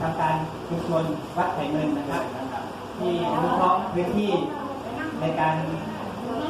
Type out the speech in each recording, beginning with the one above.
ทางการชุมชนวัดไผ่เงินนะครับ ที่อนุเคราะห์พื้นที่ในการ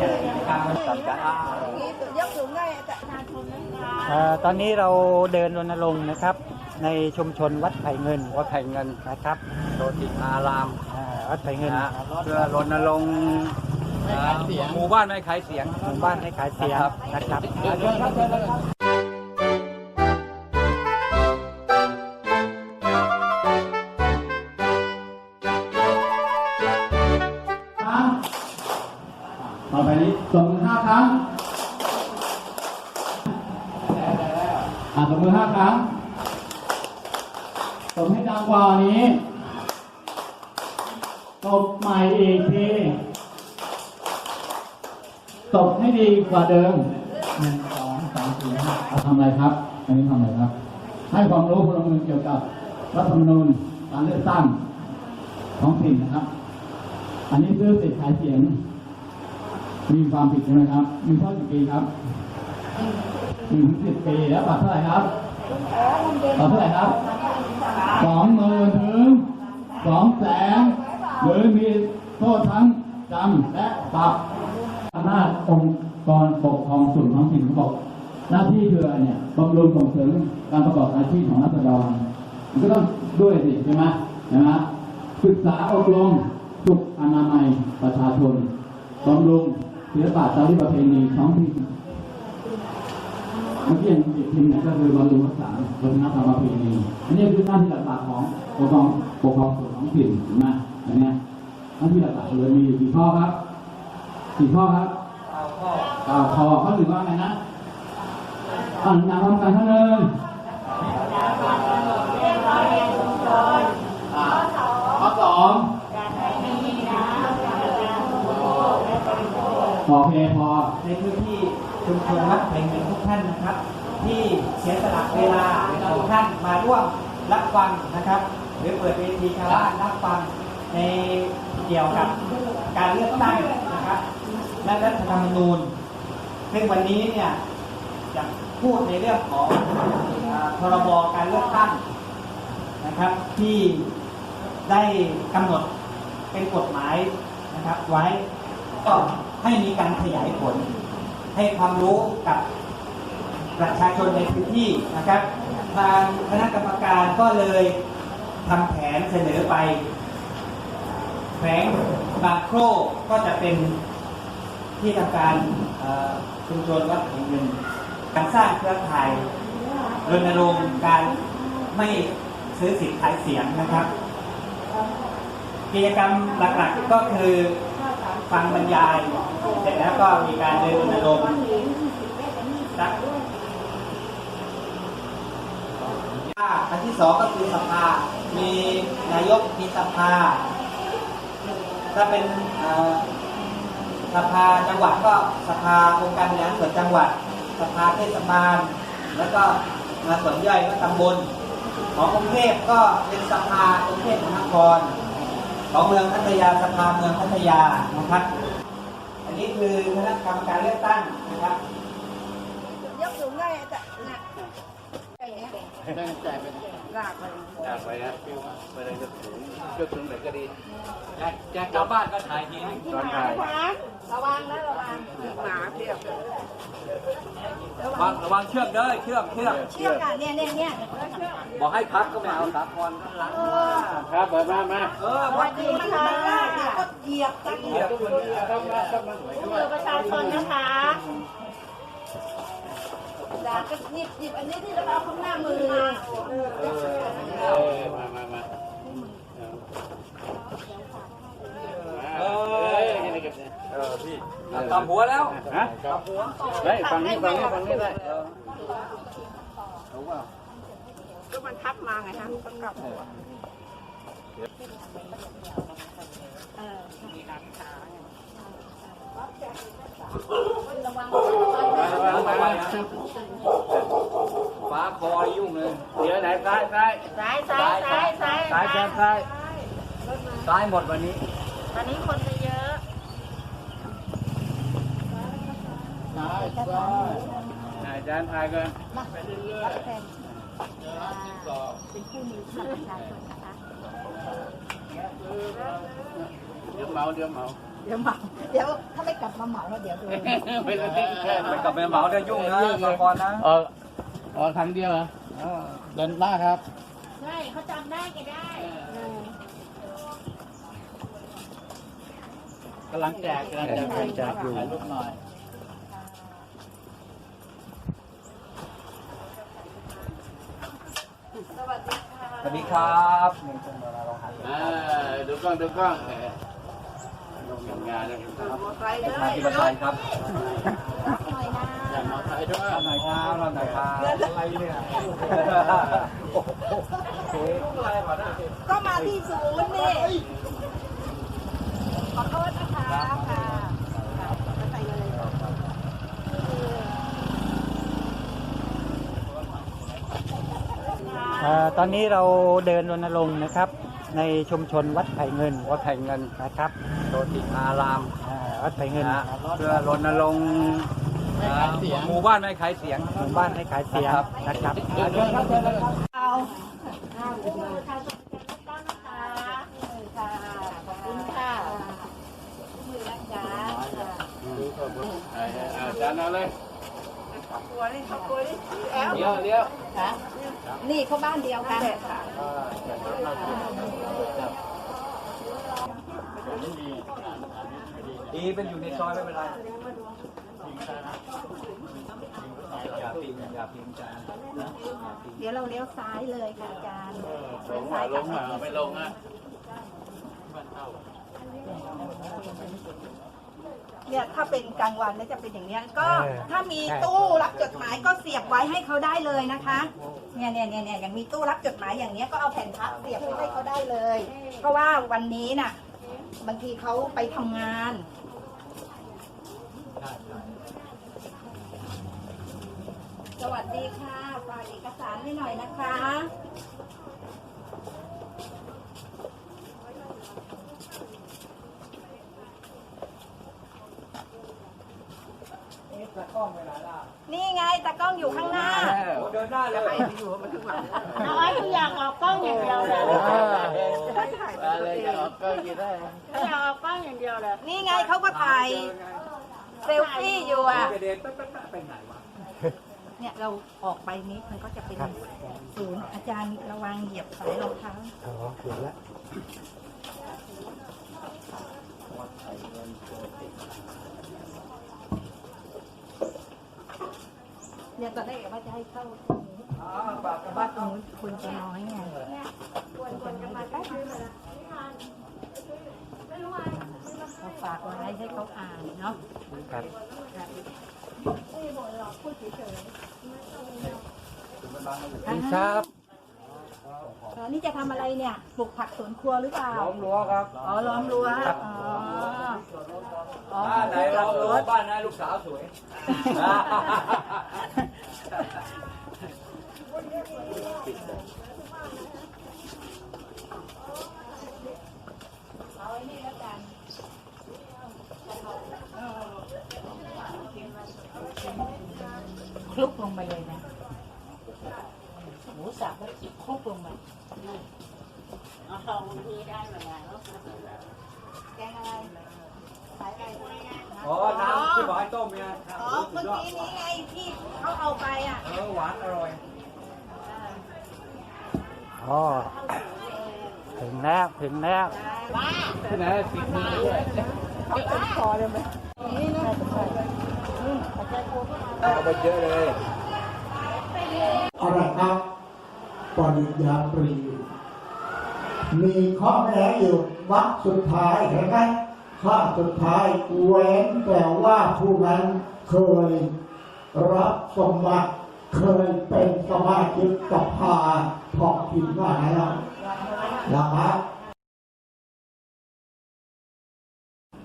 จัดกิจกรรมวันสัปดาห์ยกสูงได้แต่ประชาชนนะคะเอ่อตอนนี้เราเดินรณรงค์นะครับ ในชุมชนวัดไผ่เงินวัดไผ่เงินนะครับโดติอารามอ่าวัดไผ่เงินนะเพื่อรณรงค์หมู่บ้านไม่ขายเสียงหมู่บ้านให้ขายเสียงครับนะครับ ต่องมือห้าครั้งอ่าส่งมือห้าครั้งส่งให้ดังกว่านี้ตบใหม่อีกทีตบให้ดีกว่าเดิมหนึ่งสองสามสี่ห้าเอาทำอะไรครับอันนี้ทำอะไรครับ ให้ความรู้พลเมืองเกี่ยวกับรัฐธรรมนูญการเลือกตั้งท้องถิ่นนะครับ อันนี้ซื้อสิทธิ์ขายเสียง มีความผิดใช่ไหมครับ มีโทษกี่ปีครับหนึ่งสิบปีแล้วปรับเท่าไหร่ครับปรับเท่าไหร่ครับสองหมื่นถึงสองแสนหรือมีโทษทั้งจำและปรับอำนาจองค์กรปกครองส่วนท้องถิ่นเขาบอกหน้าที่คืออะไรเนี่ยบำรุงส่งเสริมการประกอบอาชีพของรัษฎรมันก็ต้องด้วยสิใช่ไหมใช่ไหมศึกษาอบรมสุขอนามัยประชาชนบำรุง ศิลปะจารีตประเพณีท้องถิ่นเมื่อกี้อย่างอีกทีหนึงก็คือบำรุงรักษาวัฒนธรรมประเพณีอันนี้คือหน้าที่หลักๆของปกครองปกครองส่วนท้องถิ่นเห็นไหมอันนี้หน้าที่หลักๆเลยมีอยู่กี่ข้อครับกี่ข้อครับเก้าข้อข้อหนึ่งว่าไงนะอ่านนำพร้อมกันข้อหนึ่ง พอเพพอในพื้นที่ชุมชนวัดไผ่เงินทุกท่านนะครับ ที่เสียสละเวลาของท่านมาร่วมรับฟังนะครับ หรือเปิดเวทีชาวบ้านรับฟังในเกี่ยวกับการเลือกตั้งนะครับและรัฐธรรมนูญ ซึ่งวันนี้เนี่ยจะพูดในเรื่องของอพรบการเลือกตั้งนะครับที่ได้กำหนดเป็นกฎหมายนะครับไว้ก็ ให้มีการขยายผล ให้ความรู้กับประชาชนในพื้นที่นะครับ ทางคณะกรรมการก็เลยทำแผนเสนอไปแขวงบางโครกก็จะเป็นที่ทำการชุมชนวัดแห่งหนึ่งการสร้างเครือข่ายรณรงค์การไม่ซื้อสิทธิ์ขายเสียงนะครับ กิจกรรมหลักๆก็คือ ฟังบรรยาย เสร็จแล้วก็มีการเดินรณรงค์ครับอันที่สองก็คือสภา มีนายกมีสภา ถ้าเป็นสภาจังหวัดก็สภาองค์การบริหารส่วนจังหวัด สภาเทศบาล แล้วก็มาส่วนย่อยก็ตำบล ของกรุงเทพก็เป็นสภากรุงเทพมหานคร ของเมืองพัทยาสภาเมืองพัทยานะครับ อันนี้คือคณะกรรมการเลือกตั้งนะครับยกสูงได้แต่หนักอย่างเงี้ยลากไปอยากไปนะไปเลยจะถึงยกถึงไหนก็ดีแจ็คแจ็คกลับบ้านก็ถ่ายทีนึงตอนถ่ายระวังนะระวังหมาเพียบ ระวังระวังเชือกเด้อเชือกเชือกเชือกอะเนี่ยเนี่ยเนี่ยบอกให้พักก็ไม่เอาสาครข้างหลังครับมามามาเออสวัสดีค่ะก็เหยียบกันเหยียบคนเดียวต้องมาต้องมาหน่วยด้วมืยอประชาชนนะคะอยากจะหยิบหยิบอันนี้ที่เราเอาข้างหน้ามือเออมามามาเออเออ พี่ตำหัวแล้วฮะได้ฟังนี่ฟังนี่ฟังนี่ได้เออรู้เปล่าก็มันทับมาไงฮะก็กลับหัวเออมีหลักฐานระวังระวังฟ้าคอยุ่งเลย เดี๋ยวไหนซ้ายซ้ายซ้ายซ้ายซ้ายซ้ายซ้ายแกนซ้ายซ้ายหมดวันนี้ตอนนี้คนจะเยอะ ซ้ายซ้ายอาจารย์ถ่ายกันมารับแทนเป็นคู่มือสำหรับประชาชนนะคะเดี๋ยวเมาเดี๋ยวเมาเดี๋ยวเมาเดี๋ยวถ้าไม่กลับมาเหมาแล้วเดี๋ยวโดนไม่ต้องทิ้งแค่ไปกับม่เหมาได้ยุ่งนะสกอนนะเออเออครั้งเดียวเหรอเดินหน้าครับใช่เขาจำได้แกได้กำลังแจกกำลังแจกอยู่ถ่ายรูปหน่อย สวัสดีค่ะ ส วัสดีครับหนึ่งคนมาลองหันอ่าดูกล้องดูกล้องเออลงงานเลยไปเลทางยที่บันไดครับหน่อยนะอย่ามาถ่ายด้วยทำหน่อยครับทำหน่อยครับอะไรเนี่ยโอ้โหก็มาที่ศูนย์นี่ขอโทษนะคะค่ะไปเลย ตอนนี้เราเดินรณรงค์นะครับ ในชุมชนวัดไผ่เงินวัดไผ่เงินนะครับโดติอารามอ่าวัดไผ่เงินเพื่อรณรงค์อ่าหมู่บ้านไม่ขายเสียงหมู่บ้านไม่ขายเสียงนะครับอ่าเชิญครับเชิญเลยครับเอาค่ะขอบคุณค่ะขอบคุณนะคะค่ะขอบคุณค่ะมือนะจ๊ะอาจารย์เอาเลยกลัวนี่กลัวนี่แอลเดี๋ยวเดี๋ยวค่ะ นี่เขาบ้านเดียวกันค่ะดีเป็นอยู่ในซอยไม่เป็นไรอย่าพิงอย่าพิงจานนะเดี๋ยวเราเลี้ยวซ้ายเลยค่ะอาจารย์ลงมาลงมาไม่ลงอะเนี่ยถ้าเป็นกลางวันเนี่ยจะเป็นอย่างเนี้ยก็ถ้ามีตู้รับจดหมายก็เสียบไว้ให้เขาได้เลยนะคะ เนี่ยเนี่ยเนี่ยเนี่ยอย่างมีตู้รับจดหมายอย่างเนี้ยก็เอาแผ่นพับเสียบไว้ให้เขาได้เลย เพราะว่าวันนี้น่ะ บางทีเขาไปทำงาน สวัสดีค่ะฝากเอกสารให้หน่อยนะคะนี่ตะกล้องเวลาล่ะ นี่ไงตากล้องอยู่ข้างหน้าโอ้เดินหน้าเลยเอาไว้ทุกอย่างออกกล้องอย่างเดียวเลยอะไรจะออกก็กินได้อยากออกกล้องอย่างเดียวเลยนี่ไงเขาก็ถ่ายเซลฟี่อยู่อะเดินปั๊บปั๊บปั๊บไปไหนวะเนี่ยเราออกไปนี้มันก็จะเป็นศูนย์อาจารย์ระวังเหยียบสายรองเท้าอ๋อเกือบแล้ว เนี่ยตอนแรกว่าจะให้เข้าอ๋อปากกระว่าบะตรงนู้นคนจะน้อยไงคนจะมาแป๊บนึงเราฝากไว้ให้เขาอ่านเนาะครับครับ ออนี่จะทำอะไรเนี่ยปลูกผักสวนครัวหรือเปล่าล้อมรั้วครับอ๋อล้อมรั้วอ๋ออ๋อบ้านไหนเราบ้านไหนลูกสาวสวย เอาไอ้นี่แล้วกันคลุกลงไปเลยนะหมูสับแล้วคลุกลงไป เอาลองนี้ได้ไหมแกงอะไรสายอะไรอ๋อ น้ำที่บอกให้ต้มเนี่ยอ๋อเมื่อกี้นี้ไงที่เขาเอาไปอะ เออ หวานอร่อย อ๋อ ถึงแล้ว ถึงแล้วว้าที่ไหนติดมือด้วยเขาติดคอเลยไหมนี่นะอืมปัจจัยโคก็มาเอาไปเยอะเลยเอาละครับปริญญาตรี มีข้อแม้อยู่วัดสุดท้ายเห็นไหมข้อสุดท้ายเว้นแต่ว่าผู้นั้นเคยรับสมบัติเคยเป็นสมาชิกสภาท้องถิ่นว่าไงล่ะนะครับ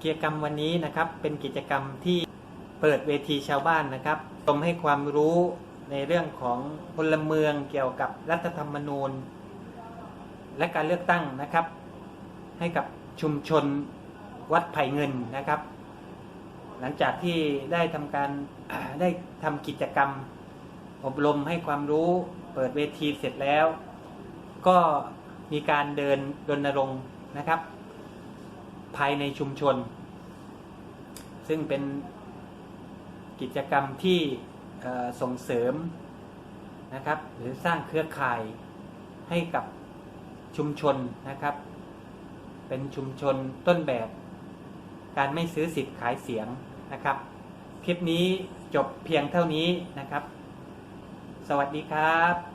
กิจกรรมวันนี้นะครับเป็นกิจกรรมที่เปิดเวทีชาวบ้านนะครับชมให้ความรู้ในเรื่องของพลเมืองเกี่ยวกับรัฐธรรมนูญ และการเลือกตั้งนะครับ ให้กับชุมชนวัดไผ่เงินนะครับ หลังจากที่ได้ทำการได้ทำกิจกรรม อบรมให้ความรู้เปิดเวทีเสร็จแล้ว ก็มีการเดินรณรงค์นะครับ ภายในชุมชน ซึ่งเป็นกิจกรรมที่ส่งเสริมนะครับ หรือสร้างเครือข่ายให้กับ ชุมชนนะครับ เป็นชุมชนต้นแบบ การไม่ซื้อสิทธิ์ขายเสียงนะครับ คลิปนี้จบเพียงเท่านี้นะครับ สวัสดีครับ